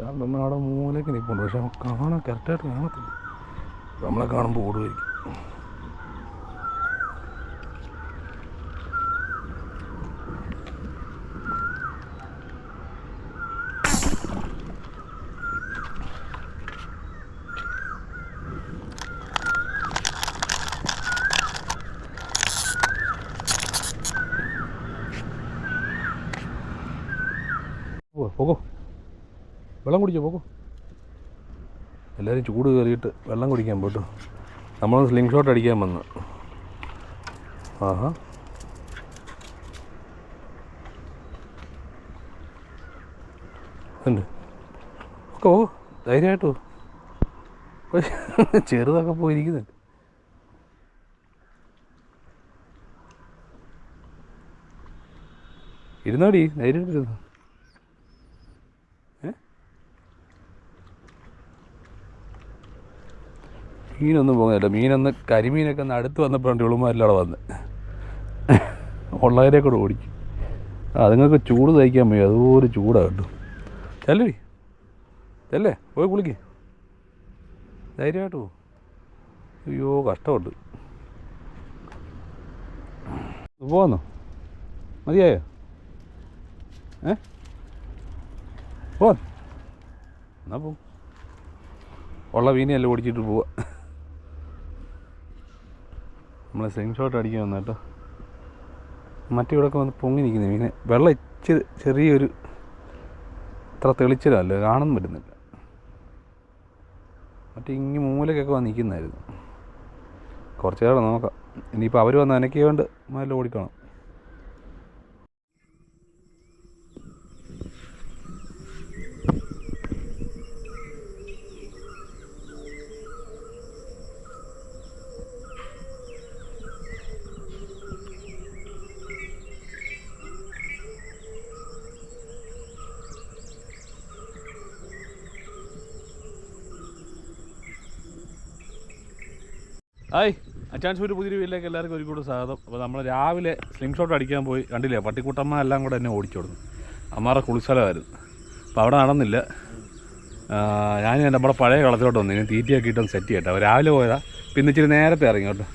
നമ്മൾ അവിടെ മൂലയ്ക്ക് നിൽപ്പുണ്ട്. പക്ഷെ കാണാൻ കറക്റ്റായിട്ട് കാണത്തില്ല. നമ്മളെ കാണുമ്പോൾ ഓടുമായിരിക്കും ഓ പോകോ വെള്ളം കുടിച്ചോ പോക്കോ. എല്ലാവരും ചൂട് കയറിയിട്ട് വെള്ളം കുടിക്കാൻ പോട്ടു. നമ്മൾ സ്ലിംഗ് ഷോട്ട് അടിക്കാൻ വന്നു. ആഹാ. ഉണ്ട് ഒക്കെ ഓ ധൈര്യമായിട്ട്. ചെറുതൊക്കെ പോയിരിക്കുന്നുണ്ട് ഇരുന്നോടി ധൈര്യമായിട്ടിരുന്നു. മീനൊന്നും പോകുന്നില്ല മീനൊന്ന് കരിമീനൊക്കെ ഒന്ന് അടുത്ത് വന്നപ്പോഴുണ്ട് ഇളുമാരിലവിടെ വന്ന്. ഉള്ളവരെ കൂടെ ഓടിക്കും. അതുങ്ങൾക്ക് ചൂട് തയ്ക്കാൻ പോയി അതുപോലെ ചൂടാണ് കേട്ടോ. ചെല്ലടി. ചെല്ലേ? പോയി കുളിക്ക്. ധൈര്യമായിട്ട് പോ. അയ്യോ കഷ്ടമുണ്ട്. പോന്നോ? മതിയായോ? ഏ? പോ എന്നാ പോ. ഉള്ള വീനെല്ലാം ഓടിച്ചിട്ട് പോവാ. നമ്മൾ സെയിം ഷോട്ട് അടിക്കാൻ വന്ന കേട്ടോ. മറ്റിവിടെയൊക്കെ വന്ന് പൊങ്ങി നിൽക്കുന്നത് പിന്നെ വെള്ളം ഇച്ചിരി ചെറിയൊരു അത്ര തെളിച്ചിലല്ലോ കാണാൻ പറ്റുന്നില്ല. മറ്റേ ഇങ്ങി മൂലക്കൊക്കെ വന്ന് നിൽക്കുന്നതായിരുന്നു. കുറച്ച് നേരം നോക്കാം. ഇനിയിപ്പോൾ അവർ വന്ന് അനക്കിയോണ്ട് മേലെ ഓടിക്കണം. ഹായ് അച്ചാൻസൂര് പുതിയ വീട്ടിലേക്ക് എല്ലാവർക്കും ഒരു കൂടെ സ്വാഗതം. അപ്പോൾ നമ്മൾ രാവിലെ സ്ലിം ഷോട്ട് അടിക്കാൻ പോയി. കണ്ടില്ലേ പട്ടിക്കുട്ടമ്മ എല്ലാം കൂടെ എന്നെ ഓടിച്ചോടുന്നു അമ്മാറെ കുളിസ്ഥലമായിരുന്നു. അപ്പോൾ അവിടെ നടന്നില്ല. ഞാൻ നമ്മുടെ പഴയ കളത്തിലോട്ട് വന്നു. ഇനി തീറ്റയൊക്കെ ഇട്ടൊന്ന് സെറ്റ് ചെയ്യട്ടെ. അപ്പോൾ രാവിലെ പോയതാ. പിന്നെ ഇച്ചിരി നേരത്തെ ഇറങ്ങി കേട്ടോ.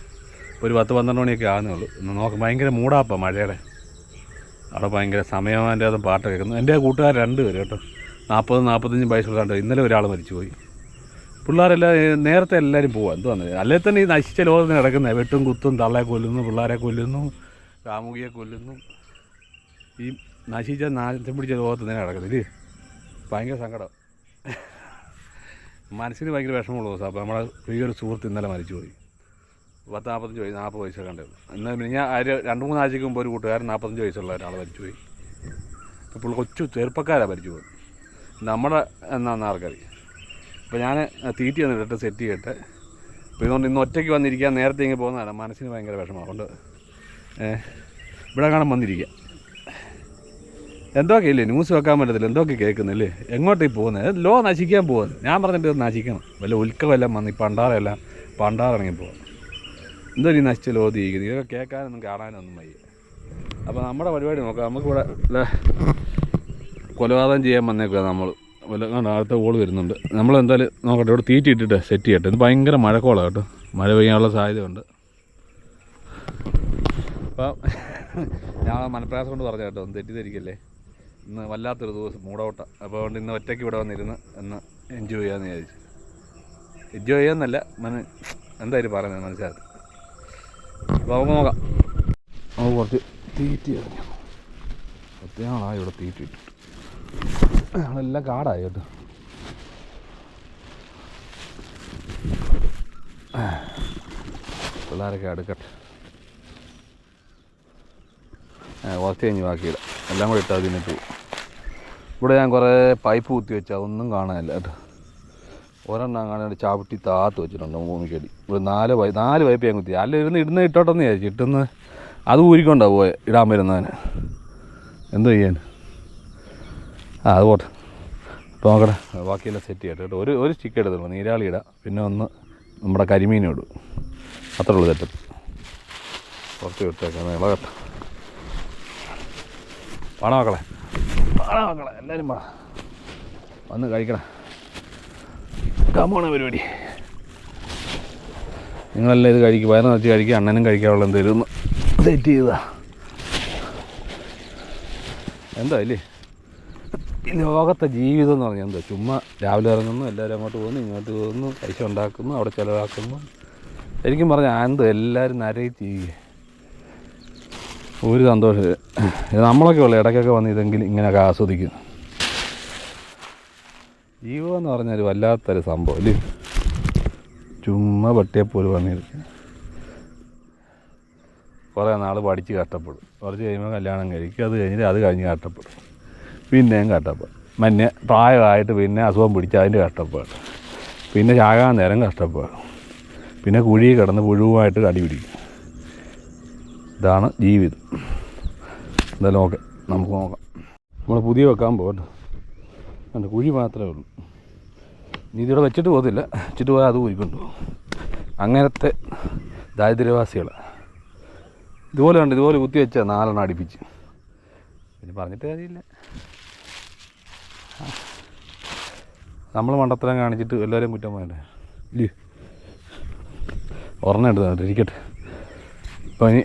ഒരു പത്ത് പന്ത്രണ്ട് മണിയൊക്കെ ആകുന്നേ ഉള്ളൂ. ഒന്ന് നോക്കാം ഭയങ്കര മൂടാപ്പാ മഴയുടെ. അവിടെ ഭയങ്കര സമയമാന്റെ അതും പാട്ട് കേൾക്കുന്നു. എന്റെ കൂട്ടുകാർ രണ്ട് പേര് കേട്ടോ. നാൽപ്പത് നാൽപ്പത്തഞ്ച് വയസ്സുള്ള പേര്. ഇന്നലെ ഒരാൾ മരിച്ചു പോയി പിള്ളേരെല്ലാം നേരത്തെ എല്ലാവരും പോവാ. എന്തുവാന്ന് അല്ലേ തന്നെ ഈ നശിച്ച ലോകത്തിന് കിടക്കുന്നത് വെട്ടും കുത്തും തള്ളയെ കൊല്ലുന്നു പിള്ളേരെ കൊല്ലുന്നു കാമുകിയെ കൊല്ലുന്നു. ഈ നശിച്ച നാശം പിടിച്ച ലോകത്ത് തന്നെ കിടക്കുന്നത് ഇല്ലേ? ഭയങ്കര സങ്കടം. മനസ്സിന് ഭയങ്കര വിഷമമുള്ള ദിവസം. അപ്പോൾ നമ്മളെ പ്രിയൊരു സുഹൃത്ത് ഇന്നലെ മരിച്ചു പോയി. പത്ത് നാൽപ്പത്തഞ്ച് വയസ്സ് നാൽപ്പത് വയസ്സൊക്കെ ഉണ്ടായിരുന്നു എന്നാൽ പിന്നെ ഞാൻ ആര് രണ്ട് മൂന്ന് ആഴ്ചയ്ക്ക് മുമ്പ് ഒരു കൂട്ടുകാരൻ നാൽപ്പത്തഞ്ച് വയസ്സുള്ള ഒരാൾ മരിച്ചുപോയി ഇപ്പോൾ കൊച്ചു ചെറുപ്പക്കാരാണ് മരിച്ചു പോയി നമ്മുടെ എന്നാന്ന് ആർക്കറിയാം അപ്പോൾ ഞാൻ തീറ്റി വന്നിട്ട് സെറ്റ് ചെയ്തിട്ട്. അപ്പോൾ ഇതുകൊണ്ട് ഇന്ന് ഒറ്റയ്ക്ക് വന്നിരിക്കാൻ നേരത്തെ ഇങ്ങനെ പോകുന്നതാണ്. മനസ്സിന് ഭയങ്കര വിഷമം. അതുകൊണ്ട് ഇവിടെ കാണാൻ വന്നിരിക്കുക എന്തൊക്കെ ഇല്ലേ? ന്യൂസ് വെക്കാൻ പറ്റത്തില്ല. എന്തൊക്കെ കേൾക്കുന്നില്ലേ എങ്ങോട്ടേ പോകുന്നത് ലോ നശിക്കാൻ പോകുന്നത് ഞാൻ പറഞ്ഞിട്ട് നശിക്കണം. വല്ല ഉൽക്കമെല്ലാം വന്ന് ഈ പണ്ടാറെല്ലാം പണ്ടാറിറങ്ങി പോകും. എന്തോ ഈ നശിച്ച ലോ തീക്കുന്നത് ഇതൊക്കെ കേൾക്കാനൊന്നും കാണാനൊന്നും വയ്യ. അപ്പോൾ നമ്മുടെ പരിപാടി നോക്കാം. നമുക്കിവിടെ കൊലപാതകം ചെയ്യാൻ വന്നേക്കുക നമ്മൾ വല്ല അടുത്ത ഓൾ വരുന്നുണ്ട്. നമ്മൾ എന്തായാലും നോക്കട്ടെ ഇവിടെ തീറ്റി ഇട്ടിട്ട് സെറ്റ് ചെയ്യട്ടെ. ഇത് ഭയങ്കര മഴക്കോളാണ് കേട്ടോ. മഴ പെയ്യാനുള്ള സാധ്യതയുണ്ട്. അപ്പം ഞാൻ മനപ്രയാസം കൊണ്ട് പറഞ്ഞു കേട്ടോ ഒന്ന് തെറ്റിദ്ധരിക്കല്ലേ. ഇന്ന് വല്ലാത്തൊരു ദിവസം മൂടോട്ട. അപ്പോൾ അതുകൊണ്ട് ഇന്ന് ഒറ്റയ്ക്ക് ഇവിടെ വന്നിരുന്ന് ഒന്ന് എൻജോയ് ചെയ്യാമെന്ന് വിചാരിച്ചു. എൻജോയ് ചെയ്യാമെന്നല്ല മന എന്തായാലും പറയുന്നത് മനസ്സിലാക്കി അപ്പോൾ നമുക്ക് നോക്കാം. നമുക്ക് കുറച്ച് തീറ്റി ഇറങ്ങാം. ഒത്തിരി നാളായി ഇവിടെ തീറ്റി ഇട്ടിട്ട്. ഞങ്ങളെല്ലാം കാടായി കേട്ടോ. പിള്ളേരൊക്കെ അടുക്കട്ടെ. കുറച്ച് കഴിഞ്ഞ് ബാക്കിയില്ല എല്ലാം കൂടെ ഇട്ടാൽ അതിന് പോകും ഇവിടെ ഞാൻ കുറേ പൈപ്പ് കുത്തി വെച്ചാൽ ഒന്നും കാണാനില്ല കേട്ടോ. ഒരെണ്ണം കാണാൻ ചാവിട്ടി താത്ത് വെച്ചിട്ടുണ്ട് ഭൂമിക്കടി ഇവിടെ നാല് പൈ നാല് പൈപ്പ് ഞാൻ കുത്തി. അല്ല ഇരുന്ന് ഇടുന്ന ഇട്ടോട്ടെന്ന് വിചാരിച്ചു ഇട്ടുന്ന അത് ഊരിക്കൊണ്ടാണ് പോയത് ഇടാൻ വരുന്നതിന് എന്തോ ചെയ്യാൻ? ആ അത് പോട്ടെ. അപ്പോൾ നോക്കട്ടെ ബാക്കിയെല്ലാം സെറ്റ് ചെയ്യട്ടെ കേട്ടോ. ഒരു ഒരു സ്റ്റിക്ക് നീരാളി ഇടാം പിന്നെ ഒന്ന് നമ്മുടെ കരിമീനും ഇടും. അത്രേ ഉള്ളൂ തെറ്റത്ത് കുറച്ച് വിട്ടേക്കാം ഇളകട്ടെ. പാടാ മക്കളെ. പാടാ മക്കളെ. എല്ലാവരും പാടാ വന്ന് കഴിക്കണം കമ്പോണ പരിപാടി. നിങ്ങളെല്ലാം ഇത് കഴിക്കും. വയറ് നിറച്ച് കഴിക്കുക അണ്ണനും കഴിക്കാനുള്ള എന്തെങ്കിലും സെറ്റ് ചെയ്താ എന്താ ഇല്ലേ ലോകത്തെ ജീവിതം എന്ന് പറഞ്ഞാൽ എന്താ? ചുമ്മാ രാവിലെ ഇറങ്ങുന്നു എല്ലാവരും അങ്ങോട്ട് പോകുന്നു ഇങ്ങോട്ട് പോകുന്നു പൈസ ഉണ്ടാക്കുന്നു അവിടെ ചിലവാക്കുന്നു. ശരിക്കും പറഞ്ഞാൽ എന്ത് എല്ലാവരും നരയിച്ച് ചെയ്യുക ഒരു സന്തോഷം. ഇത് നമ്മളൊക്കെ ഉള്ളു ഇടയ്ക്കൊക്കെ വന്ന് ഇതെങ്കിൽ ഇങ്ങനെയൊക്കെ ആസ്വദിക്കുന്നു. ജീവിതം എന്ന് പറഞ്ഞാൽ ഒരു വല്ലാത്തൊരു സംഭവം അല്ലേ? ചുമ്മാ പട്ടിയെപ്പോലെ പണിയെടുക്കുക കുറേ നാൾ പഠിച്ച് കഷ്ടപ്പെടും. കുറച്ച് കഴിയുമ്പോൾ കല്യാണം കഴിക്കും. അത് കഴിഞ്ഞിട്ട് അത് കഴിഞ്ഞ് കഷ്ടപ്പെടും. പിന്നെയും കഷ്ടപ്പാട്. മഞ്ഞ പ്രായമായിട്ട് പിന്നെ അസുഖം പിടിച്ച അതിന്റെ കഷ്ടപ്പാട്. പിന്നെ ചാകാൻ നേരം കഷ്ടപ്പാട്. പിന്നെ കുഴി കിടന്ന് പുഴുവുമായിട്ട് കടി പിടിക്കും. ഇതാണ് ജീവിതം. എന്തായാലും ഓക്കെ നമുക്ക് നോക്കാം. നമ്മൾ പുതിയ വെക്കാൻ പോകട്ടെ അതിന്റെ കുഴി മാത്രമേ ഉള്ളൂ. നീ ഇതിവിടെ വെച്ചിട്ട് പോകത്തില്ല. വെച്ചിട്ട് പോയാൽ അത് പോയിക്കൊണ്ട് പോകും. അങ്ങനത്തെ ദാരിദ്ര്യവാസികൾ ഇതുപോലെ ഉണ്ട് ഇതുപോലെ കുത്തി വെച്ചാൽ നാലെണ്ണം അടുപ്പിച്ച്. പിന്നെ പറഞ്ഞിട്ട് കാര്യമില്ല. നമ്മൾ മണ്ടത്തരം കാണിച്ചിട്ട് എല്ലാവരെയും കുറ്റം പോയല്ലേ ഇല്ലേ? ഒരെണ്ണം ഇരിക്കട്ടെ. അപ്പം ഇനി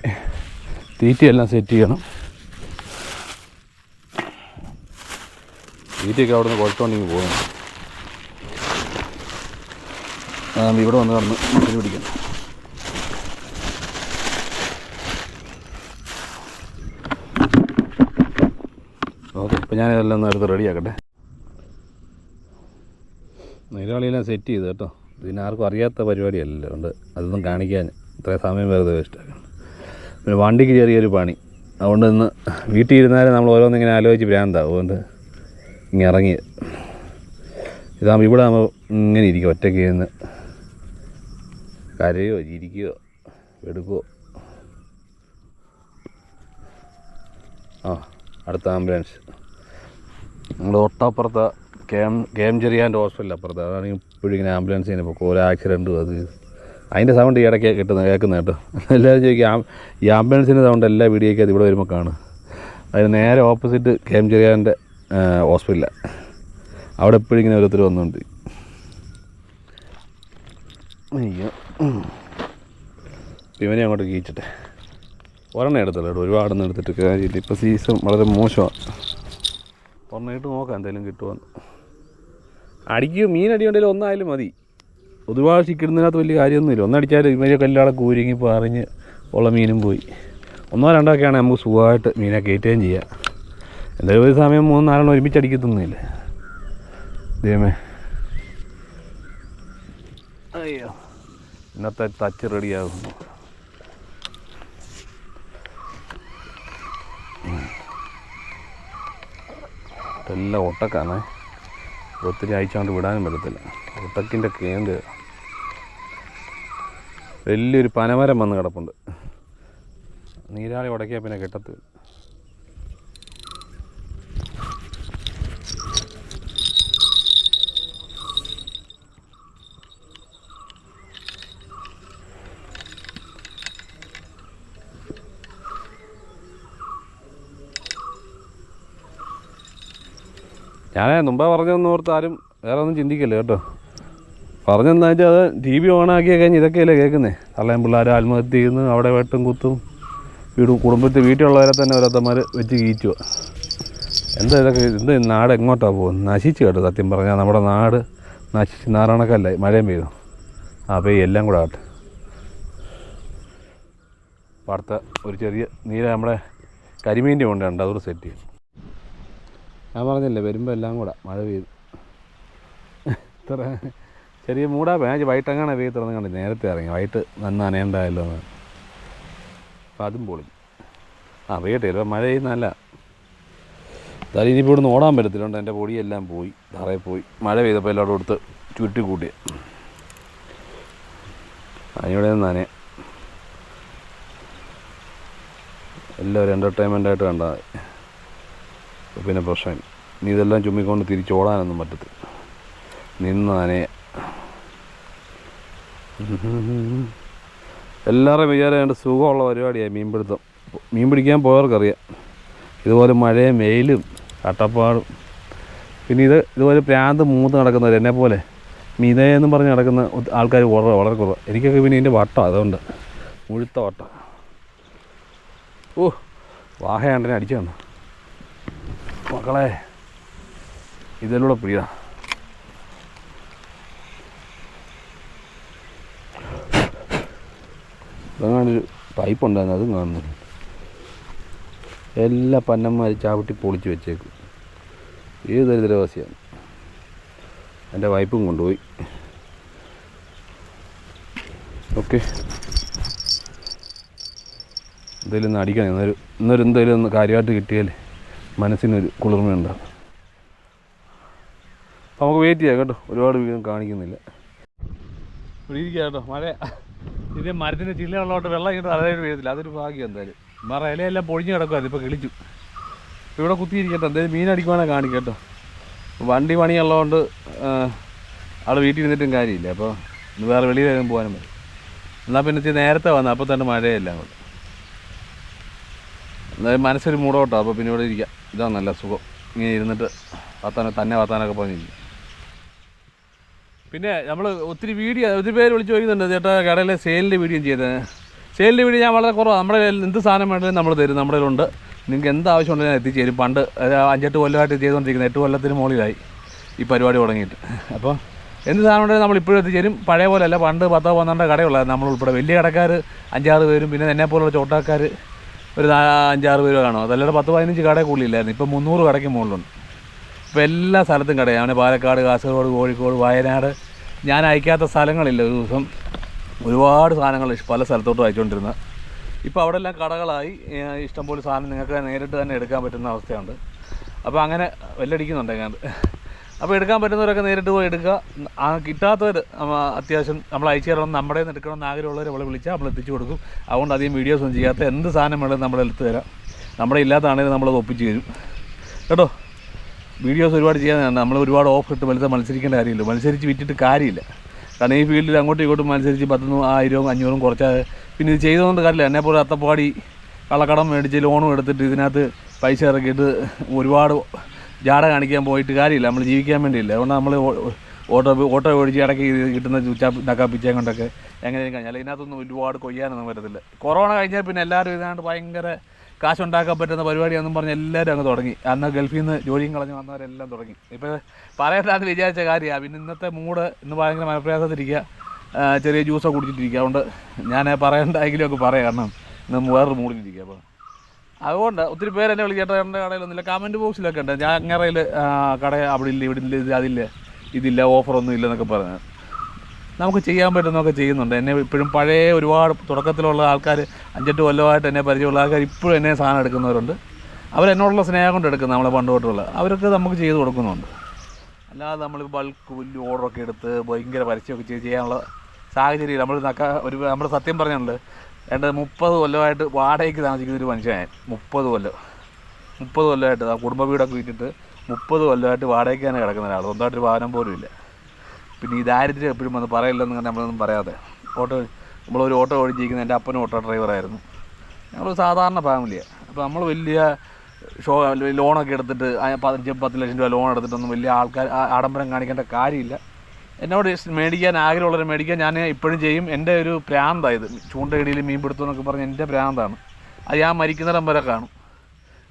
തീറ്റയെല്ലാം സെറ്റ് ചെയ്യണം. തീറ്റയൊക്കെ അവിടെ നിന്ന് കുഴപ്പമുണ്ടെങ്കിൽ പോകണം ഇവിടെ വന്ന് കടന്ന് മണ്ണിൽ പിടിക്കണം ഓക്കെ ഇപ്പം ഞാനിതെല്ലാം ഒന്ന് എടുത്ത് റെഡിയാക്കട്ടെ നീരാളിയെല്ലാം സെറ്റ് ചെയ്ത് കേട്ടോ. പിന്നെ ആർക്കും അറിയാത്ത പരിപാടിയല്ലല്ലോ. ഉണ്ട് അതൊന്നും കാണിക്കാൻ ഇത്രയും സമയം വെറുതെ വേസ്റ്റാക്കണം പിന്നെ വണ്ടിക്ക് ചെറിയൊരു പണി. അതുകൊണ്ട് ഇന്ന് വീട്ടിൽ ഇരുന്നാലും നമ്മൾ ഓരോന്നിങ്ങനെ ആലോചിച്ച് ഭ്രാന്താവും അതുകൊണ്ട് ഇങ്ങനെ ഇറങ്ങി. ഇതാകുമ്പോൾ ഇവിടെ ആകുമ്പോൾ ഇങ്ങനെ ഇരിക്കും ഒറ്റയ്ക്ക് ഇരുന്ന് കരയോ ചിരിക്കുകയോ എടുക്കുകയോ. ആ അടുത്ത ആംബുലൻസ് നമ്മൾ ഒട്ടപ്പുറത്ത് കേം കേം ചെറിയാന്റെ ഹോസ്പിറ്റൽ അപ്പുറത്ത്. അതാണ് ഇപ്പോഴും ഇങ്ങനെ ആംബുലൻസ് ചെയ്യുന്നത്. ഇപ്പോൾ ഓരോ ആക്സിഡന്റും അത്. അതിന്റെ സൗണ്ട് ഈ ഇടയ്ക്ക് കിട്ടുന്നത് കേൾക്കുന്നത് കേട്ടോ. എല്ലാവരും ചോദിക്കും ഈ ആംബുലൻസിന്റെ സൗണ്ട് എല്ലാ വീഡിയോയ്ക്കകത്ത് ഇവിടെ വരുമ്പോൾ കാണും. അതിന് നേരെ ഓപ്പോസിറ്റ് കേം ചെറിയാന്റെ ഹോസ്പിറ്റലാണ് അവിടെ എപ്പോഴും ഇങ്ങനെ ഓരോരുത്തർ വന്നുകൊണ്ട്. അയ്യോ. ഇവനെ അങ്ങോട്ട് കീച്ചിട്ടെ. ഒരെണ്ണം എടുത്തല്ലോ ഒരുപാടൊന്നും എടുത്തിട്ട് കാര്യമില്ല. ഇപ്പോൾ സീസൺ വളരെ മോശമാണ്. ഒരെണ്ണം ഇട്ട് നോക്കാം എന്തെങ്കിലും കിട്ടുമെന്ന് അടിക്കും മീൻ അടിയുണ്ടെങ്കിൽ ഒന്നായാലും മതി. ഒരുപാട് ചിക്കിടുന്നതിനകത്ത് വലിയ കാര്യമൊന്നുമില്ല. ഒന്നടിച്ചാൽ ഇവരെ കല്ലാടെ കൂരിങ്ങി പറഞ്ഞ് ഉള്ള മീനും പോയി. ഒന്നോ രണ്ടോ ഒക്കെയാണെങ്കിൽ നമുക്ക് സുഖമായിട്ട് മീനെ കയറ്റുകയും ചെയ്യാം. എന്തായാലും ഒരു സമയം മൂന്ന് നാലെണ്ണം ഒരുമിച്ച് അടിക്കത്തൊന്നുമില്ല. ദൈവമേ. അയ്യോ. ഇന്നത്തെ തച്ച് റെഡിയാകുന്നു എല്ലാം ഒട്ടക്കാണ്. ഒത്തിരി അയച്ചുകൊണ്ട് വിടാനും പറ്റത്തില്ല. ഒട്ടക്കിന്റെ കേന്ദ്ര വലിയൊരു പനമരം വന്ന് കിടപ്പുണ്ട്. നീരാളി ഉടക്കിയാൽ പിന്നെ കിട്ടത്തില്ല. ഞാൻ മുമ്പേ പറഞ്ഞതെന്ന് ഓർത്ത് ആരും വേറെ ഒന്നും ചിന്തിക്കില്ല കേട്ടോ. പറഞ്ഞെന്താ വെച്ചാൽ അത് ടി വി ഓണാക്കിയ കഴിഞ്ഞ് ഇതൊക്കെയല്ലേ കേൾക്കുന്നേ. തള്ളയും പിള്ളേർ ആത്മഹത്യ ചെയ്യുന്നു അവിടെ വെട്ടും കുത്തും വീട് കുടുംബത്തിൽ വീട്ടിലുള്ളവരെ തന്നെ ഓരോരുത്തന്മാർ വെച്ച് കീറ്റുക എന്താ ഇതൊക്കെ എന്ത് നാട് എങ്ങോട്ടാണ് പോകുന്നത്? നശിച്ചു കേട്ടോ സത്യം പറഞ്ഞാൽ നമ്മുടെ നാട് നശിച്ച് നാറാണക്കല്ലേ മഴയും പെയ്തു ആ പെയ്യ് എല്ലാം കൂടെ ആട്ടെ അടുത്ത ഒരു ചെറിയ നീല നമ്മുടെ കരിമീന്റെ കൊണ്ടുണ്ട് അതൊരു സെറ്റ് ചെയ്യും. ഞാൻ പറഞ്ഞില്ലേ വരുമ്പോൾ എല്ലാം കൂടെ മഴ പെയ്തു. ഇത്ര ചെറിയ മൂടാ ഞാൻ വൈകിട്ടങ്ങനെ പെയ്ത് തുറന്ന് കണ്ടി നേരത്തെ ഇറങ്ങി. വൈകിട്ട് നന്ന നനയണ്ടായല്ലോ എന്ന്. അപ്പം അതും പൊളി. ആ പെയ്യട്ടെ. ഇപ്പം മഴ ചെയ്യുന്നതല്ല എന്തായാലും ഇനിയിപ്പോൾ ഇവിടുന്ന് ഓടാൻ പറ്റത്തില്ലോണ്ട് എന്റെ പൊടിയെല്ലാം പോയി. തറയിൽ പോയി. മഴ പെയ്തപ്പോൾ എല്ലാവരും കൊടുത്ത് ചുരുട്ടി കൂട്ടിയ അതിനിവിടെ നനയാം. എല്ലാവരും എന്റർടൈൻമെന്റായിട്ട് കണ്ടാൽ മതി. പിന്നെ പ്രശ്നം. നീ ഇതെല്ലാം ചുമ്മിക്കൊണ്ട് തിരിച്ചോടാനൊന്നും പറ്റത്തില്ല. നിന്നാനേ. എല്ലാവരും വിചാരം സുഖമുള്ള പരിപാടിയാണ് മീൻപിടുത്തം മീൻ പിടിക്കാൻ പോയവർക്കറിയാം. ഇതുപോലെ മഴയും മെയിലും കട്ടപ്പാടും. പിന്നെ ഇത് ഇതുപോലെ പ്രാന്ത് മൂത്ത് നടക്കുന്നവർ എന്നെ പോലെ എന്ന് പറഞ്ഞ് നടക്കുന്ന ആൾക്കാർ വളരെ വളരെ കുറവ്. എനിക്കൊക്കെ പിന്നെ ഇതിന്റെ വട്ടം അതുകൊണ്ട്. മുഴുത്ത വട്ടം. ഓ വാഹയാണ്ടനെ അടിച്ചു തന്നു മക്കളെ ഇതിലൂടെ പ്രിയ ഇതങ്ങാനൊരു പൈപ്പ് ഉണ്ടായിരുന്നു അതും കാണുന്നില്ല. എല്ലാ പന്നന്മാർ ചാവട്ടി പൊളിച്ച് വെച്ചേക്കും. ഏത് ദരിദ്രവാസിയാണ്? എന്റെ വൈപ്പും കൊണ്ടുപോയി. ഓക്കെ. എന്തെങ്കിലും ഒന്ന് അടിക്കണം. ഇന്നൊരു ഇന്നൊരു എന്തെങ്കിലും ഒന്ന് കാര്യമായിട്ട് കിട്ടിയാൽ മനസ്സിനൊരു കുളിർമയുണ്ടാകും അപ്പം നമുക്ക് വെയിറ്റ് ചെയ്യാം കേട്ടോ. ഒരുപാട് വീടും കാണിക്കുന്നില്ല. ഇരിക്കുക കേട്ടോ. മഴ. ഇത് മരത്തിന്റെ ചില്ലയുള്ളതുകൊണ്ട് വെള്ളം ഇങ്ങോട്ട് അതായത് വീഴത്തില്ല അതൊരു ഭാഗ്യം എന്തായാലും. മറ ഇലയെല്ലാം പൊഴിഞ്ഞ് കിടക്കുക അതിപ്പോൾ കിളിച്ചു. ഇവിടെ കുത്തിയിരിക്കട്ടെ എന്തായാലും മീൻ അടിക്കുവാണെങ്കിൽ കാണിക്കാം കേട്ടോ. വണ്ടി പണിയുള്ളതുകൊണ്ട് ആൾ വീട്ടിൽ ഇരുന്നിട്ടും കാര്യമില്ല. അപ്പോൾ ഇന്ന് വേറെ വെളിയിലായാലും പോകാനും പറ്റും എന്നാൽ പിന്നെ നേരത്തെ വന്നാൽ അപ്പോൾ തന്നെ മഴയെല്ലാം അങ്ങോട്ട് എന്തായാലും മനസ്സൊരു മൂടോട്ടോ. അപ്പോൾ പിന്നെ ഇവിടെ ഇരിക്കാം. ഇതാണ് നല്ല സുഖം. ഇങ്ങനെ ഇരുന്നിട്ട് വർത്താനം തന്നെ വർത്താനൊക്കെ പറഞ്ഞിരിക്കും. പിന്നെ നമ്മൾ ഒത്തിരി വീഡിയോ ഒത്തിരി പേര് വിളിച്ച് ചോദിക്കുന്നുണ്ട് ചേട്ടാ കടയിലെ സെയിലിന്റെ വീഡിയോ ചെയ്തത് സെയിലിന്റെ വീഡിയോ ഞാൻ വളരെ കുറവാണ് നമ്മുടെ എന്ത് സാധനം വേണമെങ്കിലും നമ്മൾ തരും. നമ്മുടെ കയ്യിലുണ്ട്. നിങ്ങൾക്ക് എന്ത് ആവശ്യം ഉണ്ടെങ്കിൽ ഞാൻ എത്തിച്ചേരും പണ്ട് അഞ്ചെട്ട് കൊല്ലമായിട്ട് ചെയ്തുകൊണ്ടിരിക്കുന്നത് എട്ട് കൊല്ലത്തിന് മുകളിലായി ഈ പരിപാടി തുടങ്ങിയിട്ട്. അപ്പോൾ എന്ത് സാധനം ഉണ്ടെങ്കിലും നമ്മൾ ഇപ്പോഴും എത്തിച്ചേരും പഴയ പോലെ അല്ല പണ്ട് പത്തോ പന്ത്രണ്ടോ കടയുള്ളായിരുന്നു. നമ്മൾ ഉൾപ്പെടെ വലിയ കടക്കാർ അഞ്ചാറ് പേരും പിന്നെ എന്നെ പോലുള്ള ചോട്ടാക്കാർ ഒരു അഞ്ചാറ് പേര് കാണും. അതല്ലാതെ പത്ത് പതിനഞ്ച് കട കൂടുതലില്ലായിരുന്നു. ഇപ്പം മുന്നൂറ് കടയ്ക്ക് മുകളിലുണ്ട്. ഇപ്പോൾ എല്ലാ സ്ഥലത്തും കടയാണ് അവനെ പാലക്കാട് കാസർഗോഡ് കോഴിക്കോട് വയനാട്. ഞാൻ അയക്കാത്ത സ്ഥലങ്ങളില്ല. ഒരു ദിവസം ഒരുപാട് സാധനങ്ങൾ പല സ്ഥലത്തോട്ടും അയച്ചുകൊണ്ടിരുന്ന ഇപ്പോൾ അവിടെ എല്ലാം കടകളായി ഇഷ്ടംപോലെ സാധനം നിങ്ങൾക്ക് നേരിട്ട് തന്നെ എടുക്കാൻ പറ്റുന്ന അവസ്ഥയുണ്ട്. അപ്പോൾ അങ്ങനെ വെല്ലടിക്കുന്നുണ്ട് എങ്ങാണ്ട്. അപ്പോൾ എടുക്കാൻ പറ്റുന്നവരൊക്കെ നേരിട്ട് പോയി എടുക്കുക. ആ കിട്ടാത്തവർ അത്യാവശ്യം നമ്മൾ അയച്ചു തരണം നമ്മുടെ നിന്ന് എടുക്കണം എന്ന് ആഗ്രഹമുള്ളവർ നമ്മളെ വിളിച്ചാൽ നമ്മൾ എത്തിച്ചു കൊടുക്കും. അതുകൊണ്ട് അധികം വീഡിയോസ് ഒന്നും ചെയ്യാത്ത എന്ത് സാധനം വേണമെങ്കിലും നമ്മൾ എടുത്തു തരാം. നമ്മുടെ ഇല്ലാത്തതാണെങ്കിലും നമ്മളത് ഒപ്പിച്ച് തരും. കേട്ടോ? വീഡിയോസ് ഒരുപാട് ചെയ്യാനാണ് നമ്മൾ ഒരുപാട് ഓഫ് ഇട്ട് വലുത് മത്സരിക്കേണ്ട കാര്യമില്ല. മത്സരിച്ച് വിറ്റിട്ട് കാര്യമില്ല. കാരണം ഈ ഫീൽഡിൽ അങ്ങോട്ടും ഇങ്ങോട്ടും മത്സരിച്ച് പത്തും ആയിരവും അഞ്ഞൂറും കുറച്ചാൽ പിന്നെ ഇത് ചെയ്തുകൊണ്ട് കാര്യമില്ല. എന്നെ പോലെ അത്തപ്പാടി കള്ളക്കടം മേടിച്ച് ലോണും എടുത്തിട്ട് ഇതിനകത്ത് പൈസ ഇറക്കിയിട്ട് ഒരുപാട് ജാട കാണിക്കാൻ പോയിട്ട് കാര്യമില്ല. നമ്മൾ ജീവിക്കാൻ വേണ്ടിയില്ല. അതുകൊണ്ട് നമ്മൾ ഓട്ടോ ഓട്ടോ ഓടിച്ച് ഇടയ്ക്ക് കിട്ടുന്ന ചുച്ചാ പിച്ചയും കൊണ്ടൊക്കെ എങ്ങനെയും കഴിഞ്ഞാൽ. ഇതിനകത്തൊന്നും ഒരുപാട് കൊയ്യാനൊന്നും വരത്തില്ല. കൊറോണ കഴിഞ്ഞാൽ പിന്നെ എല്ലാവരും ഇതിനാണ്ട് ഭയങ്കര കാശുണ്ടാക്കാൻ പറ്റുന്ന പരിപാടിയാണെന്നും പറഞ്ഞ് എല്ലാവരും അങ്ങ് തുടങ്ങി. അന്ന് ഗൾഫിൽ നിന്ന് ജോലിയും കളഞ്ഞ് വന്നവരെല്ലാം തുടങ്ങി. ഇപ്പോൾ പറയണ്ടെന്ന് വിചാരിച്ച കാര്യമാണ്. പിന്നെ ഇന്നത്തെ മൂഡ് ഇന്ന് ഭയങ്കര മനപ്രയാസത്തിരിക്കുക ചെറിയ ജ്യൂസൊക്കെ കുടിച്ചിട്ടിരിക്കുക. അതുകൊണ്ട് ഞാൻ പറയണ്ടെങ്കിലും ഒക്കെ പറയാം. കാരണം ഇന്ന് വേറൊരു മൂഡിലിരിക്കുക. അപ്പോൾ അതുകൊണ്ട് ഒത്തിരി പേര് എന്നെ വിളിക്കട്ടെ എന്റെ കടയിലൊന്നുമില്ല കമന്റ് ബോക്സിലൊക്കെ ഉണ്ട്. ഞാൻ അങ്ങറയിൽ കട അവിടെ ഇല്ല ഇവിടെ ഇല്ല അതില്ല. ഇതില്ല ഓഫറൊന്നും ഇല്ലെന്നൊക്കെ പറഞ്ഞ്. നമുക്ക് ചെയ്യാൻ പറ്റുന്നതൊക്കെ ചെയ്യുന്നുണ്ട്. എന്നെ ഇപ്പോഴും പഴയ ഒരുപാട് തുടക്കത്തിലുള്ള ആൾക്കാർ അഞ്ചെട്ട് കൊല്ലമായിട്ട് എന്നെ പരിചയമുള്ള ആൾക്കാർ ഇപ്പോഴും എന്നെ സാധനം എടുക്കുന്നവരുണ്ട്. അവരെന്നോടുള്ള സ്നേഹം കൊണ്ട് എടുക്കുന്ന നമ്മളെ പണ്ട് തൊട്ടുള്ള. അവരൊക്കെ നമുക്ക് ചെയ്ത് കൊടുക്കുന്നുണ്ട്. അല്ലാതെ നമ്മൾ ബൾക്ക് വലിയ ഓർഡറൊക്കെ എടുത്ത് ഭയങ്കര പരസ്യമൊക്കെ ചെയ്ത് ചെയ്യാനുള്ള സാഹചര്യം നമ്മൾ ഒരു നമ്മൾ സത്യം പറഞ്ഞുണ്ട് രണ്ട് മുപ്പത് കൊല്ലമായിട്ട് വാടകയ്ക്ക് താമസിക്കുന്ന ഒരു മനുഷ്യനാണ് മുപ്പത് കൊല്ലം. മുപ്പത് കൊല്ലമായിട്ട് ആ കുടുംബ വീടൊക്കെ വിറ്റിട്ട് മുപ്പത് കൊല്ലമായിട്ട് വാടകയ്ക്ക് തന്നെ കിടക്കുന്ന ഒരാൾ സ്വന്തമായിട്ടൊരു വാഹനം പോലും ഇല്ല. പിന്നെ ഈ ദാരിദ്ര്യം എപ്പോഴും വന്ന് പറയില്ലെന്ന് നമ്മളൊന്നും പറയാതെ. ഓട്ടോ നമ്മളൊരു ഓട്ടോ ഓടിച്ചിരിക്കുന്ന എന്റെ അപ്പനും ഓട്ടോ ഡ്രൈവറായിരുന്നു. ഞങ്ങൾ സാധാരണ ഫാമിലിയാണ് അപ്പോൾ നമ്മൾ വലിയ ഷോ ലോണൊക്കെ എടുത്തിട്ട് പതിനഞ്ച് പത്ത് ലക്ഷം രൂപ ലോൺ എടുത്തിട്ടൊന്നും വലിയ ആൾക്കാർ ആഡംബരം കാണിക്കേണ്ട കാര്യമില്ല. എന്നോട് മേടിക്കാൻ ആഗ്രഹമുള്ളവരെ മേടിക്കാൻ ഞാൻ ഇപ്പോഴും ചെയ്യും. എന്റെ ഒരു പ്രാന്തായത് ചൂണ്ടയിടിയിൽ മീൻ പിടുത്തം എന്നൊക്കെ പറഞ്ഞ് എന്റെ പ്രാന്താണ്. അത് ഞാൻ മരിക്കുന്നിടം വരെ കാണും.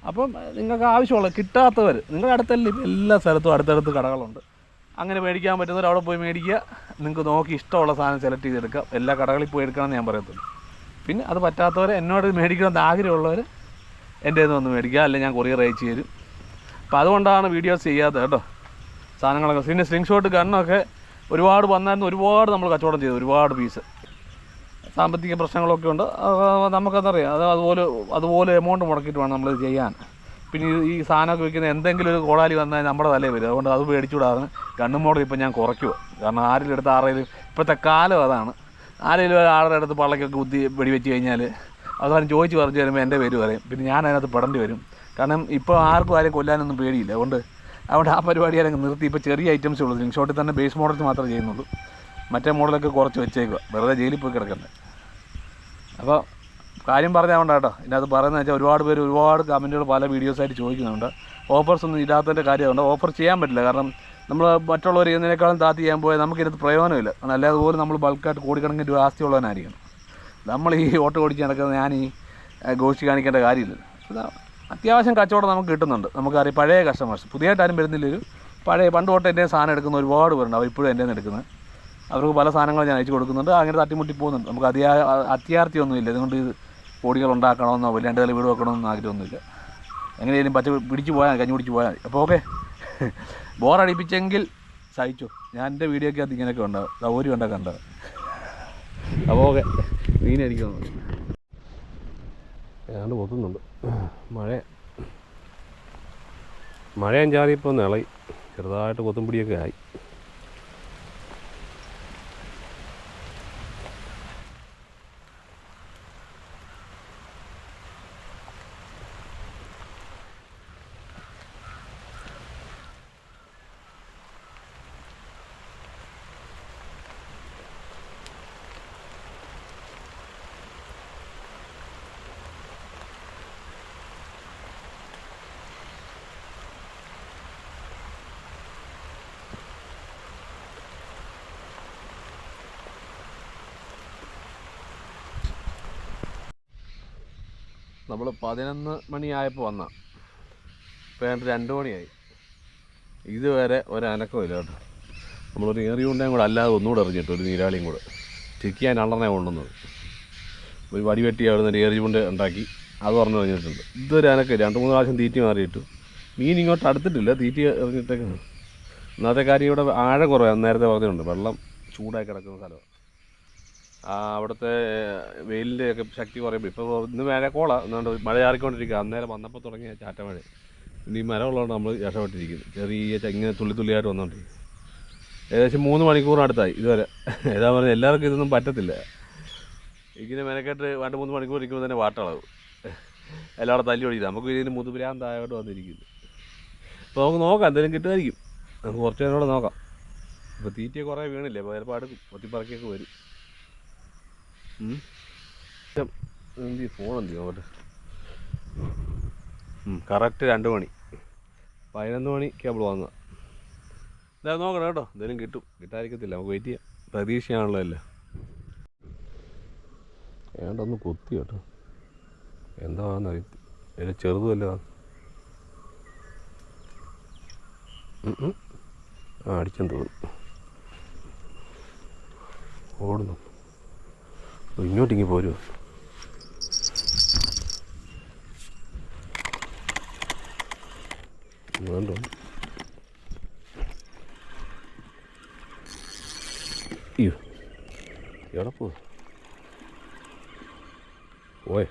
അപ്പം നിങ്ങൾക്ക് ആവശ്യമുള്ള കിട്ടാത്തവർ നിങ്ങളുടെ അടുത്തല്ലേ എല്ലാ സ്ഥലത്തും അടുത്തടുത്ത് കടകളുണ്ട്. അങ്ങനെ മേടിക്കാൻ പറ്റുന്നവർ അവിടെ പോയി മേടിക്കുക. നിങ്ങൾക്ക് നോക്കി ഇഷ്ടമുള്ള സാധനം സെലക്ട് ചെയ്തെടുക്കാം എല്ലാ കടകളിൽ പോയി എടുക്കണമെന്ന് ഞാൻ പറയത്തുള്ളൂ. പിന്നെ അത് പറ്റാത്തവർ എന്നോട് മേടിക്കണമെന്ന് ആഗ്രഹമുള്ളവർ എന്റെ നിന്ന് വന്ന് മേടിക്കുക. അല്ലെങ്കിൽ ഞാൻ കൊറിയർ അയച്ചു തരും. അപ്പോൾ അതുകൊണ്ടാണ് വീഡിയോസ് ചെയ്യാത്തത് കേട്ടോ. സാധനങ്ങളൊക്കെ. പിന്നെ സ്ലിംഗ് ഷോട്ട് ഗണ്ണൊക്കെ ഒരുപാട് വന്നായിരുന്നു ഒരുപാട് നമ്മൾ കച്ചവടം ചെയ്തു ഒരുപാട് പീസ് സാമ്പത്തിക പ്രശ്നങ്ങളൊക്കെ ഉണ്ട്. നമുക്കതറിയാം. അത് അതുപോലെ അതുപോലെ എമൗണ്ട് മുടക്കിയിട്ട് വേണം നമ്മൾ ചെയ്യാൻ. പിന്നെ ഈ- സാധനമൊക്കെ വയ്ക്കുന്ന എന്തെങ്കിലും ഒരു കോടാലി വന്നാൽ നമ്മുടെ തലയിൽ വരും. അതുകൊണ്ട് അത് മേടിച്ചുകൂടാതെ ഗണ്ണും മോഡൽ ഇപ്പം ഞാൻ കുറയ്ക്കുക കാരണം ആരെങ്കിലും എടുത്ത് ആരെങ്കിലും ഇപ്പോഴത്തെ കാലം അതാണ്. ആരെങ്കിലും ആളുടെ അടുത്ത് പള്ളക്കൊക്കെ കുത്തി വെടിവെച്ച് കഴിഞ്ഞാൽ അവസാനം ചോദിച്ച് പറഞ്ഞു വരുമ്പോൾ എന്റെ പേര് പറയും. പിന്നെ ഞാൻ അതിനകത്ത് പെടേണ്ടി വരും. കാരണം ഇപ്പോൾ ആർക്കും ആരെയും കൊല്ലാനൊന്നും പേടിയില്ല. അതുകൊണ്ട് അതുകൊണ്ട് ആ പരിപാടി അല്ലെങ്കിൽ നിർത്തി. ഇപ്പോൾ ചെറിയ ഐറ്റംസ് ഉള്ളൂ. സ്ലിംഗ് ഷോട്ടിൽ തന്നെ ബേസ് മോഡൽസ് മാത്രമേ ചെയ്യുന്നുള്ളൂ. മറ്റേ മോഡലൊക്കെ കുറച്ച് വെച്ചേക്കുക വെറുതെ ജയിലിൽ പോയി കിടക്കണ്ടേ അപ്പോൾ കാര്യം പറഞ്ഞാൽ വേണ്ട ഇതിനകത്ത് പറയുന്നത് വെച്ചാൽ ഒരുപാട് പേര് ഒരുപാട് കമന്റുകൾ പല വീഡിയോസായിട്ട് ചോദിക്കുന്നുണ്ട്. ഓഫേഴ്സ് ഒന്നും ഇല്ലാത്തതിന്റെ കാര്യമുണ്ട് ഓഫർ ചെയ്യാൻ പറ്റില്ല. കാരണം നമ്മൾ മറ്റുള്ളവർ ചെയ്യുന്നതിനേക്കാളും താത്തി ചെയ്യാൻ പോയാൽ നമുക്കിതിനകത്ത് പ്രയോജനമില്ല. കാരണം അല്ലാതെ പോലും നമ്മൾ ബൾക്കായിട്ട് കോടിക്കണക്കിന് രൂപ ആസ്തിയുള്ളവനായിരിക്കണം. നമ്മൾ ഈ ഓട്ടോ ഓടിച്ച് നടക്കുന്നത് ഞാൻ ഈ ഗോഷ്ടി കാണിക്കേണ്ട കാര്യമില്ല അത്യാവശ്യം കച്ചവടം നമുക്ക് കിട്ടുന്നുണ്ട്. നമുക്കറിയാം പഴയ കസ്റ്റമേഴ്സ് വരുന്നില്ല ഒരു പഴയ പണ്ട് തൊട്ട് എന്റെ സാധനം എടുക്കുന്ന ഒരുപാട് പേരുണ്ട്. അവർ ഇപ്പോഴും എന്റെ എടുക്കുന്നത്. അവർക്ക് പല സാധനങ്ങൾ ഞാൻ അയച്ചു കൊടുക്കുന്നുണ്ട്. അങ്ങനെ തട്ടിമുട്ടി പോകുന്നുണ്ട്. നമുക്ക് അതിയാ അത്യാർത്ഥിയൊന്നുമില്ല ഇതുകൊണ്ട് ഇത് കോടികൾ ഉണ്ടാക്കണമെന്നോ രണ്ട് നില വീട് വെക്കണമെന്നോ ആഗ്രഹമൊന്നുമില്ല. എങ്ങനെയായാലും പച്ച പിടിച്ച് പോയാൽ കഞ്ഞി പിടിച്ച് പോയാൽ അപ്പോൾ ഓക്കെ. ബോറടിപ്പിച്ചെങ്കിൽ സഹിച്ചു. ഞാൻ എന്റെ വീഡിയോയ്ക്ക് അത് ഇങ്ങനെയൊക്കെ ഉണ്ടാവും സൗകര്യം ഉണ്ടാക്കാൻ ഉണ്ടാവും അപ്പോൾ ഓക്കെ. മീനടിക്കുന്നു ഏതാണ്ട് പൊത്തുന്നുണ്ട്. മഴ. മഴയും ചാറി നിളയി. ചെറുതായിട്ട് കൊത്തുംപിടിയൊക്കെ ആയി. നമ്മൾ പതിനൊന്ന് മണിയായപ്പോൾ വന്ന. ഏതാണ്ട് രണ്ട് മണിയായി. ഇതുവരെ ഒരനക്കമില്ല കേട്ടോ. നമ്മളൊരു ഏറിയുണ്ടേയും കൂടെ അല്ലാതെ ഒന്നുകൂടെ എറിഞ്ഞിട്ട് ഒരു നീരാളിയും കൂടെ. ചെക്ക് ചെയ്യാൻ അള്ളനെ കൊണ്ടുവന്നത്. ഒരു വടി വെട്ടി അവിടെ നിന്ന് ഏറി കൊണ്ട് ഉണ്ടാക്കി. അത് പറഞ്ഞു കഴിഞ്ഞിട്ടുണ്ട്. ഇതൊരു അനക്കം രണ്ട് മൂന്ന് പ്രാവശ്യം തീറ്റി മാറിയിട്ടു. മീൻ ഇങ്ങോട്ട് അടുത്തിട്ടില്ല. തീറ്റി എറിഞ്ഞിട്ടേക്കാണ്. ഇന്നത്തെ കാര്യം ഇവിടെ ആഴം കുറവാണ് നേരത്തെ പറഞ്ഞിട്ടുണ്ട്. വെള്ളം ചൂടായി കിടക്കുന്ന സ്ഥലമാണ് അവിടുത്തെ വെയിലിന്റെ ഒക്കെ ശക്തി കുറയുമ്പോൾ ഇപ്പോൾ ഇന്ന് കോള. എന്നുകൊണ്ട് മഴ ചാറിക്കൊണ്ടിരിക്കുക അന്നേരം വന്നപ്പോൾ തുടങ്ങിയ ചാറ്റ മഴ ഇനി മരം ഉള്ളതുകൊണ്ട് നമ്മൾ രക്ഷപ്പെട്ടിരിക്കുന്നു. ചെറിയ ഇങ്ങനെ തുള്ളി തുള്ളിയായിട്ട് വന്നുകൊണ്ടിരിക്കും ഏകദേശം മൂന്ന് മണിക്കൂർ അടുത്തായി ഇതുവരെ. ഏതാ പറഞ്ഞാൽ എല്ലാവർക്കും ഇതൊന്നും പറ്റത്തില്ല. ഇങ്ങനെ മെനക്കെട്ട് രണ്ട് മൂന്ന് മണിക്കൂർ ഇരിക്കുമ്പോൾ തന്നെ വാട്ടളവ്. എല്ലാവരും തല്ലി ഒഴിക്കുക നമുക്ക് ഇതിന് മുതുപിരാന്തായോട്ട് വന്നിരിക്കുന്നു. അപ്പോൾ നമുക്ക് നോക്കാം എന്തെങ്കിലും കിട്ടുമായിരിക്കും. നമുക്ക് കുറച്ച് നേരം കൂടെ നോക്കാം. ഇപ്പോൾ തീറ്റ കുറേ വീണില്ലേ? അപ്പോൾ ചിലപ്പോൾ അടുക്കും. പൊത്തിപ്പറക്കിയൊക്കെ വരും. കറക്റ്റ് രണ്ട് മണി. പതിനൊന്ന് മണി കേബിൾ വാങ്ങുക. ഇതാ നോക്കണം കേട്ടോ എന്തെങ്കിലും കിട്ടും. കിട്ടാതിരിക്കത്തില്ല നമുക്ക് വെയിറ്റ് ചെയ്യാം. പ്രതീക്ഷയാണല്ലോ അല്ലേ ഏണ്ടൊന്ന് കൊത്തി കേട്ടോ. എന്താണെന്ന് അറിയത്തി അതിന്റെ ചെറുതുമല്ല ആ അടിച്ചെന്ന് തോന്നുന്നു ഓടുന്നു. ഇങ്ങോട്ടിങ്ങി പോരുമോ വേണ്ടോ. അയ്യോ. എവിടെ പോ പോയെ.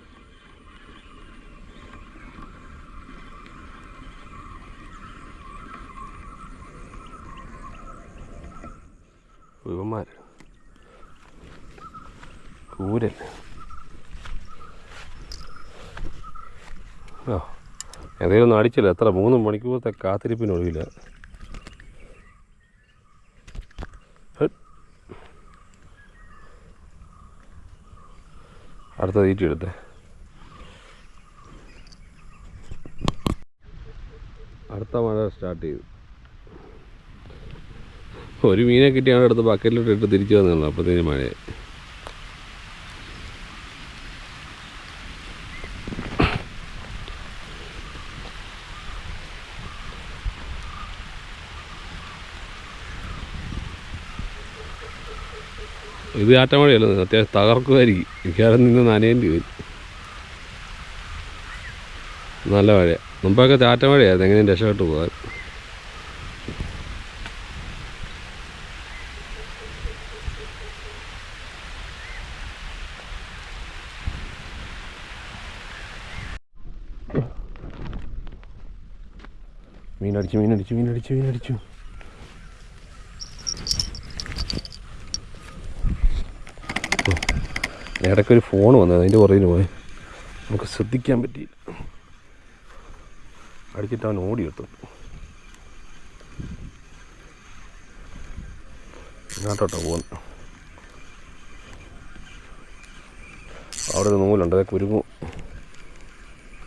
ഇവന്മാർ കൂരൻ ആ ഏതെങ്കിലും ഒന്നും അടിച്ചില്ല. എത്ര? മൂന്ന് മണിക്കൂറത്തെ കാത്തിരിപ്പിനൊഴിയില്ല. അടുത്ത തീറ്റി എടുത്തേ. അടുത്ത മഴ സ്റ്റാർട്ട് ചെയ്തു. ഒരു മീനെ കിട്ടിയാണ് അടുത്ത് ബക്കറ്റിലോട്ട് ഇട്ട് തിരിച്ചു വന്നുള്ളൂ അപ്പോഴത്തേന് മഴയായി. ഇത് ആറ്റമഴയല്ല അത്യാവശ്യം തകർക്കുമായിരിക്കും. മിക്കവാറും നിന്ന് നനയേണ്ടി വരും. നല്ല മഴ. മുമ്പൊക്കെ ചാറ്റമഴയായിരുന്നു എങ്ങനെയും രക്ഷപ്പെട്ട് പോകാൻ. മീനടിച്ചു മീനടിച്ചു മീനടിച്ചു മീനടിച്ചു. ഇടയ്ക്കൊരു ഫോൺ വന്നത്. അതിന്റെ പുറകിന് പോയി. നമുക്ക് ശ്രദ്ധിക്കാൻ പറ്റിയില്ല. അടിച്ചിട്ട് അവൻ ഓടി എത്തും ഇങ്ങോട്ടോട്ടോ പോകുന്നു അവിടെ ഒരു നൂലുണ്ട്. അതൊക്കെ കുരുങ്ങും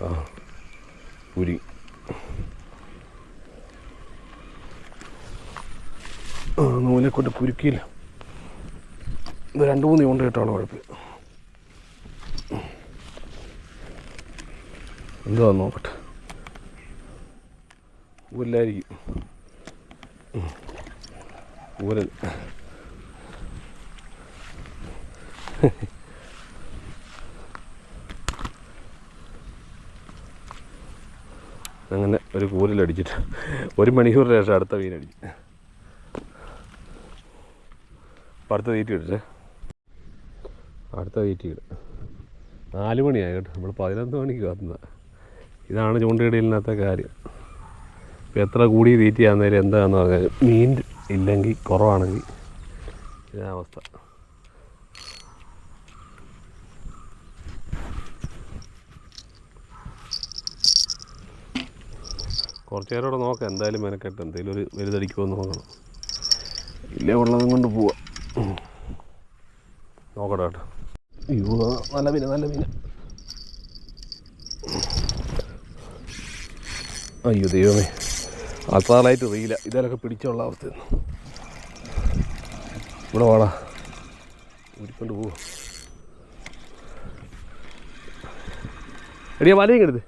ആ കുരി ആ നൂലെ കൊണ്ട് കുരുക്കിയില്ല. ഇത് രണ്ട് മൂന്ന് കൊണ്ട് കേട്ടാണ് കുഴപ്പം. എന്തുവാ നോക്കട്ടെ. ഊരില്ലായിരിക്കും. ഊരൽ. അങ്ങനെ ഒരു കൂരലടിച്ചിട്ട് ഒരു മണിക്കൂറിന് ശേഷം അടുത്ത മീനടിച്ച് അപ്പം അടുത്ത തീറ്റി ഇടട്ടെ അടുത്ത തീറ്റി ഇട. നാല് മണിയായി കേട്ടോ. നമ്മൾ പതിനൊന്ന് മണിക്ക് കാത്തുന്ന ഇതാണ് ചൂണ്ടയിടലിനകത്തെ കാര്യം. ഇപ്പം എത്ര കൂടി തീറ്റിയാന്നേലും എന്താണെന്ന് പറഞ്ഞാൽ മീൻ ഇല്ലെങ്കിൽ കുറവാണെങ്കിൽ ഇതാവസ്ഥ കുറച്ച് നേരം നോക്കാം എന്തായാലും മെനക്കെട്ട്. എന്തെങ്കിലും ഒരു വലുതടിക്കുമോ എന്ന് നോക്കണം. ഇല്ല ഉള്ളതും കൊണ്ട് പോവാം. നോക്കട്ടെ കേട്ടോ. അയ്യോ നല്ല മീന നല്ല മീന. അയ്യോ ദൈവമേ. അസാറായിട്ട് റീല ഇതിലൊക്കെ പിടിച്ചുള്ള അവസ്ഥയാണ് ഇവിടെ വാടാ. ഊരിക്കൊണ്ട് പോവാ. എടിയാ വലയും കെടുത്ത്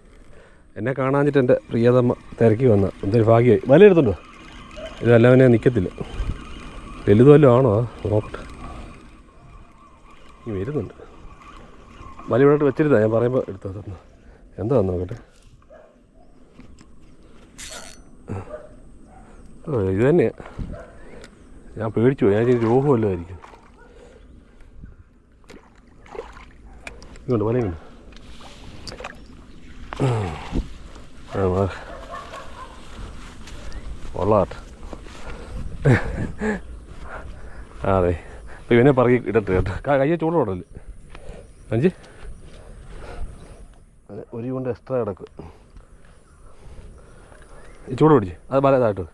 എന്നെ കാണാഞ്ഞിട്ട് എന്റെ പ്രിയതമ്മ തിരക്കി വന്ന. എന്തൊരു ഭാഗ്യമായി. വല എടുത്തുണ്ടോ ഇതല്ലവനെ നിൽക്കത്തില്ല വലുത് ആണോ? നോക്കട്ടെ. ഈ വരുന്നുണ്ട്. വല ഇവിടെ വെച്ചിരുന്നാ ഞാൻ പറയുമ്പോൾ എടുത്തോ തന്നു. എന്താ നോക്കട്ടെ? ഇത് തന്നെയാ ഞാൻ പേടിച്ചു പോയി. ഞാൻ ചെയ്ത് രോഗം അല്ലായിരിക്കും ആയിരിക്കും ഇങ്ങോട്ട് വലയുണ്ട് കൊള്ളാട്ട് അതെ. അപ്പോൾ ഇവനെ പറക്കി ഇടട്ടെ കേട്ടോ കയ്യെ ചൂടോടല്ലേ അഞ്ച്. അതെ ഒരു കൊണ്ട് എക്സ്ട്രാ കിടക്കും. ചൂട് പിടിച്ച്. അത് പല ഇതായിട്ട്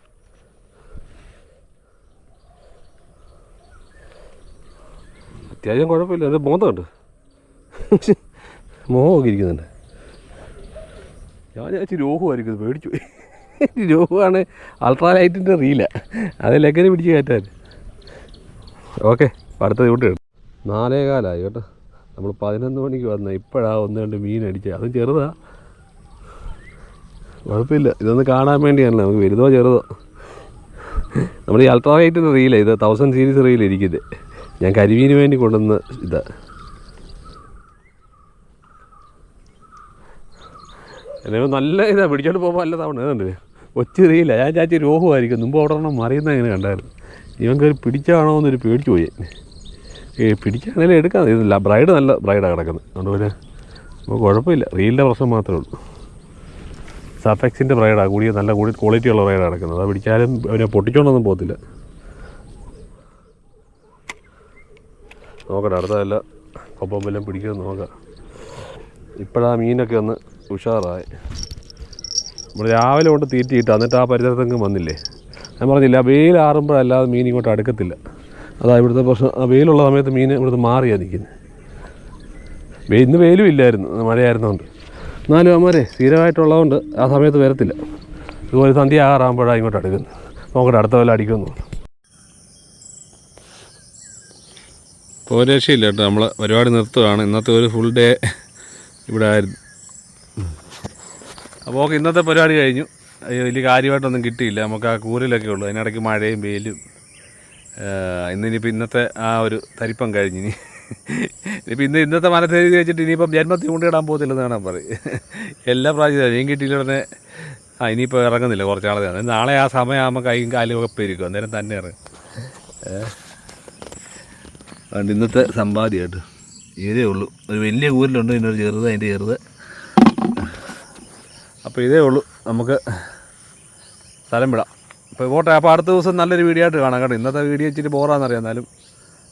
അത്യാവശ്യം കുഴപ്പമില്ല. അത് മോന്തമുണ്ട് മോഹമൊക്കെ ഇരിക്കുന്നുണ്ട് ഞാൻ ചേച്ചി രോഹമായിരിക്കും പേടിച്ചു പോയി. രോഗമാണ് അൾട്രാ ലൈറ്റിന്റെ റീല അതിലെങ്ങനെ പിടിച്ച് കയറ്റാൻ. ഓക്കെ അടുത്ത ചൂട്ട് നാലേ കാലമായി കേട്ടോ. നമ്മൾ പതിനൊന്ന് മണിക്ക് വന്ന ഇപ്പോഴാണ് ഒന്ന് രണ്ട് മീൻ അടിച്ചത് അതും ചെറുതാ. കുഴപ്പമില്ല. ഇതൊന്ന് കാണാൻ വേണ്ടിയാണ് നമുക്ക് വലുതോ ചെറുതോ. നമ്മൾ ഈ അൾട്രാ ലൈറ്റിന്റെ റീലാണ് ഇത് തൗസൻഡ് സീരീസ് റീൽ ഇരിക്കുന്നത്. ഞാൻ കരിമീന് വേണ്ടി കൊണ്ടുവന്ന ഇത്. എന്നെ നല്ല ഇതാണ് പിടിച്ചോണ്ട് പോകുമ്പോൾ നല്ല തവണ ഇതുണ്ട് ഞാൻ ചാച്ചി രോഗമായിരിക്കും മുമ്പ് അവിടെ ഒരെണ്ണം മറിയുന്ന ഇങ്ങനെ കണ്ടായിരുന്നു? ഇവൻ കയറി പിടിച്ചാണോ എന്നൊരു പേടിച്ചു പോയി. ഏ പിടിച്ചാണേലും എടുക്കാം. ഇതില്ല ബ്രൈഡ് നല്ല ബ്രൈഡാണ് കിടക്കുന്നത് അതുകൊണ്ട് പിന്നെ നമുക്ക് കുഴപ്പമില്ല. റീലിന്റെ പ്രശ്നം മാത്രമേ ഉള്ളൂ. സഫെക്സിന്റെ ബ്രൈഡാണ് കൂടിയ നല്ല കൂടി ക്വാളിറ്റി ഉള്ള ബ്രൈഡാണ് കിടക്കുന്നത് അത് പിടിച്ചാലും അവനെ പൊട്ടിച്ചോണ്ടൊന്നും പോകത്തില്ല. നോക്കട്ടെ അടുത്തതല്ല. കൊപ്പം വല്ലതും പിടിക്കുമെന്ന് നോക്കാം. ഇപ്പോഴാ മീനൊക്കെ ഒന്ന് ഉഷാറായി. നമ്മൾ രാവിലെ കൊണ്ട് തീറ്റിയിട്ട് എന്നിട്ട് ആ പരിസരത്തെങ്കിലും വന്നില്ലേ? ഞാൻ പറഞ്ഞില്ല വെയിൽ ആറുമ്പോഴല്ലാതെ മീൻ ഇങ്ങോട്ട് അടുക്കത്തില്ല. അതാ ഇവിടുത്തെ പ്രശ്നം. ആ വെയിലുള്ള സമയത്ത് മീൻ ഇവിടുത്തെ മാറിയാണ് നിൽക്കുന്നത് ഇന്ന് വെയിലും ഇല്ലായിരുന്നു. മഴയായിരുന്നതുകൊണ്ട് എന്നാലും അമ്മരെ സ്ഥിരമായിട്ടുള്ളതുകൊണ്ട് ആ സമയത്ത് വരത്തില്ല. ഇതുപോലെ സന്ധ്യ ആറാകുമ്പോഴാണ് ഇങ്ങോട്ട് അടുക്കുന്നത്. നോക്കട്ടെ അടുത്ത വല്ല അടിക്കുമെന്ന്. ഇപ്പോൾ ഒരു രക്ഷയില്ല കേട്ടോ. നമ്മൾ പരിപാടി നിർത്തുകയാണ് ഇന്നത്തെ ഒരു ഫുൾ ഡേ ഇവിടെ ആയിരുന്നു. അപ്പോൾ ഓക്കെ ഇന്നത്തെ പരിപാടി കഴിഞ്ഞു. വലിയ കാര്യമായിട്ടൊന്നും കിട്ടിയില്ല. നമുക്ക് ആ കൂരലൊക്കെ ഉള്ളൂ. അതിനിടയ്ക്ക് മഴയും വെയിലും. ഇന്നിനിപ്പോൾ ഇന്നത്തെ ആ ഒരു തരിപ്പം കഴിഞ്ഞ് ഇനി. ഇനിയിപ്പോൾ ഇന്ന് ഇന്നത്തെ മനസ്സേരി വെച്ചിട്ട് ഇനിയിപ്പം ജന്മത്തിൽ കൊണ്ടിടാൻ പോകത്തില്ലെന്ന് വേണം പറയും. എല്ലാ പ്രാവശ്യവും മീൻ കിട്ടിയില്ല ഉടനെ. ആ ഇനിയിപ്പോൾ ഇറങ്ങുന്നില്ല കുറച്ച് നാളെ. ആ സമയമാകുമ്പോൾ കൈയും കാലും ഒക്കെ പെരുക്കും അന്നേരം തന്നെ ഇറങ്ങും. അതുകൊണ്ട് ഇന്നത്തെ സമ്പാദ്യമായിട്ട് ഇതേ ഉള്ളൂ. ഒരു വലിയ കൂരിലുണ്ട് പിന്നെ ഒരു ചെറുത് അതിന്റെ ചെറുത്. അപ്പോൾ ഇതേ ഉള്ളൂ. നമുക്ക് സ്ഥലം വിടാം. അപ്പോൾ പോട്ടെ അപ്പോൾ അടുത്ത ദിവസം നല്ലൊരു വീഡിയോ ആയിട്ട് കാണാം കേട്ടോ. ഇന്നത്തെ വീഡിയോ ഇച്ചിരി ബോറാന്നറിയാം എന്നാലും.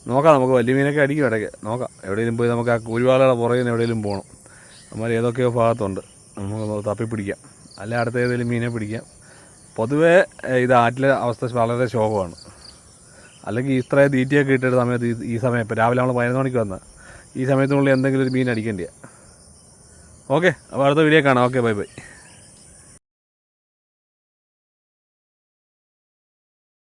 നോക്കാം നമുക്ക് വലിയ മീനൊക്കെ അടിക്കും ഇടയ്ക്ക്. നോക്കാം. എവിടെയെങ്കിലും പോയി നമുക്ക് ആ കൂലിവാളയുടെ പുറകിൽ നിന്ന് എവിടെയെങ്കിലും പോകണം. നമ്മൾ ഏതൊക്കെയോ ഭാഗത്തുണ്ട്. നമുക്ക് തപ്പി പിടിക്കാം അല്ല അടുത്ത ഏതെങ്കിലും മീനെ പിടിക്കാം. പൊതുവേ ഇത് ആറ്റിലെ അവസ്ഥ വളരെ ശോകമാണ് അല്ലെങ്കിൽ ഇത്രയും തീറ്റയൊക്കെ ഇട്ടിട്ട് സമയത്ത് ഈ- സമയം ഇപ്പോൾ രാവിലെ നമ്മൾ പതിനൊന്ന് മണിക്ക് വന്ന് ഈ സമയത്തിനുള്ളിൽ എന്തെങ്കിലും ഒരു മീൻ അടിക്കേണ്ടിയാണ് ഓക്കെ അപ്പോൾ അടുത്ത വീഡിയോ കാണാം. Okay bye bye.